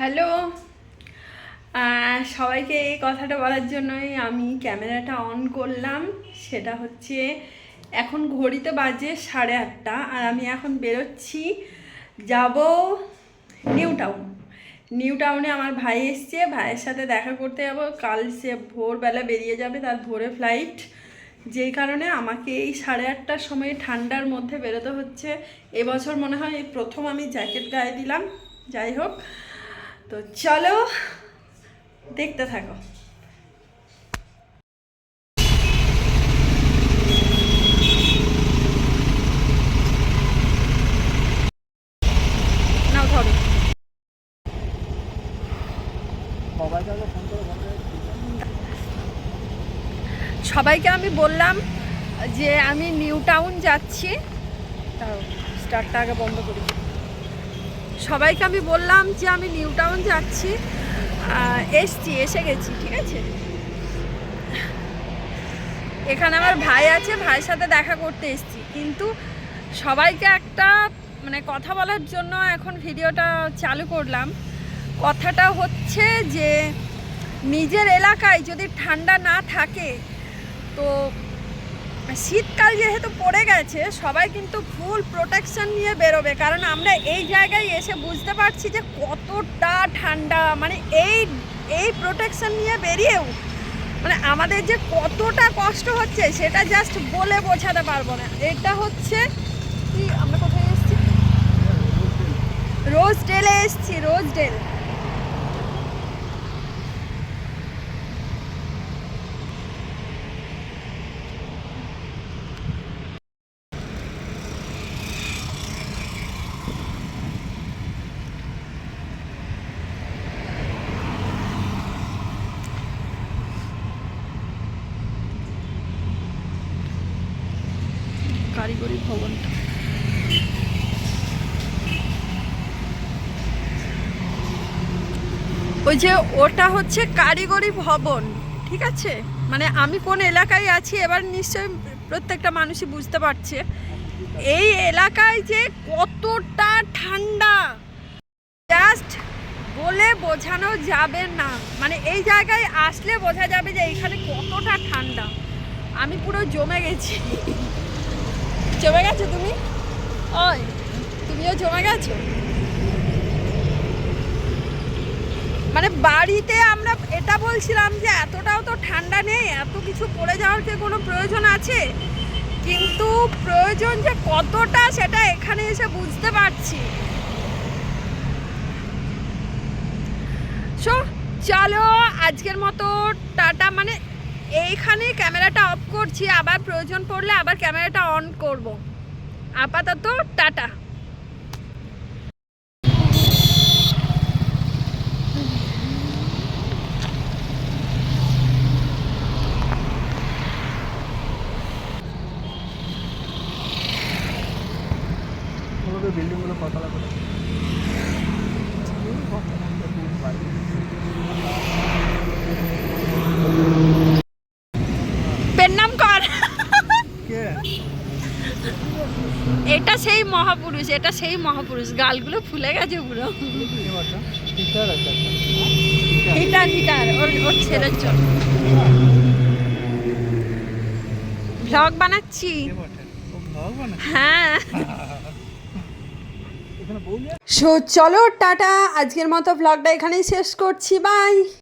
Hello. সবাইকে এই কথাটা বলার জন্যই আমি ক্যামেরাটা অন করলাম। সেটা হচ্ছে, এখন ঘড়িতে বাজে সাড়ে আটটা আর আমি এখন বেরোচ্ছি। যাব নিউ টাউন। নিউ টাউনে আমার ভাই এসছে। ভাইয়ের সাথে দেখা করতে যাব। কাল সে ভোরবেলা বেরিয়ে যাবে তার ভোরে ফ্লাইট যেই কারণে আমাকে এই সাড়ে আটটার সময় ঠান্ডার মধ্যে বেরোতে হচ্ছে। এবছর মনে হয় প্রথম আমি জ্যাকেট গায়ে দিলাম। যাই হোক তো চলো দেখতে থাকো। সবাইকে আমি বললাম যে আমি নিউ টাউন যাচ্ছি। দাঁড়াও, স্টারটা আগে বন্ধ করি সবাইকে আমি বললাম যে আমি নিউ টাউন যাচ্ছি। এসছি, এসে গেছি, ঠিক আছে? এখানে আমার ভাই আছে, ভাইয়ের সাথে দেখা করতে এসছি। কিন্তু সবাইকে একটা মানে কথা বলার জন্য এখন ভিডিওটা চালু করলাম। কথাটা হচ্ছে যে, নিজের এলাকায় যদি ঠান্ডা না থাকে, তো শীতকাল যেহেতু পড়ে গেছে, সবাই কিন্তু ফুল প্রোটেকশন নিয়ে বেরোবে। কারণ আমরা এই জায়গায় এসে বুঝতে পারছি যে কতটা ঠান্ডা মানে এই এই প্রোটেকশন নিয়ে বেরিয়েও মানে আমাদের যে কতটা কষ্ট হচ্ছে, সেটা জাস্ট বলে বোঝাতে পারব না। এটা হচ্ছে কি, আমরা কোথায় এসেছি? রোজ ডেলে এসেছি রোজ ডেল কারিগরি ভবনটা। ওই যে ওটা হচ্ছে কারিগরি ভবন, ঠিক আছে? মানে আমি কোন এলাকায় আছি এবার নিশ্চয়ই প্রত্যেকটা মানুষই বুঝতে পারছে। এই এলাকায় যে কতটা ঠান্ডা জাস্ট বলে বোঝানো যাবে না। মানে এই জায়গায় আসলে বোঝা যাবে যে এখানে কতটা ঠান্ডা। আমি পুরো জমে গেছি। জমে গেছো তুমি? ওই, তুমিও জমে গেছো? মানে বাড়িতে আমরা এটা বলছিলাম যে এতটাও তো ঠান্ডা নেই, এত কিছু পড়ে যাওয়ার কি কোনো প্রয়োজন আছে? কিন্তু প্রয়োজন যে কতটা সেটা এখানে এসে বুঝতে পারছি। সো, চলো আজকের মতো টাটা মানে এইখানে ক্যামেরাটা অফ করছি আবার প্রয়োজন পড়লে আবার ক্যামেরাটা অন করব। আপাতত টাটা। বিল্ডিংগুলো পেন নাম কর কে এটা সেই মহাপুরুষ, এটা সেই মহাপুরুষ। গালগুলো ফুলে গেছে পুরো। হিটার হিটার, ওর ওর ছেলের জন্য। ভ্লগ বানাচ্ছি। হ্যাঁ। সো চলো, টাটা। আজকের মতো ভ্লগটা এখানেই শেষ করছি। বাই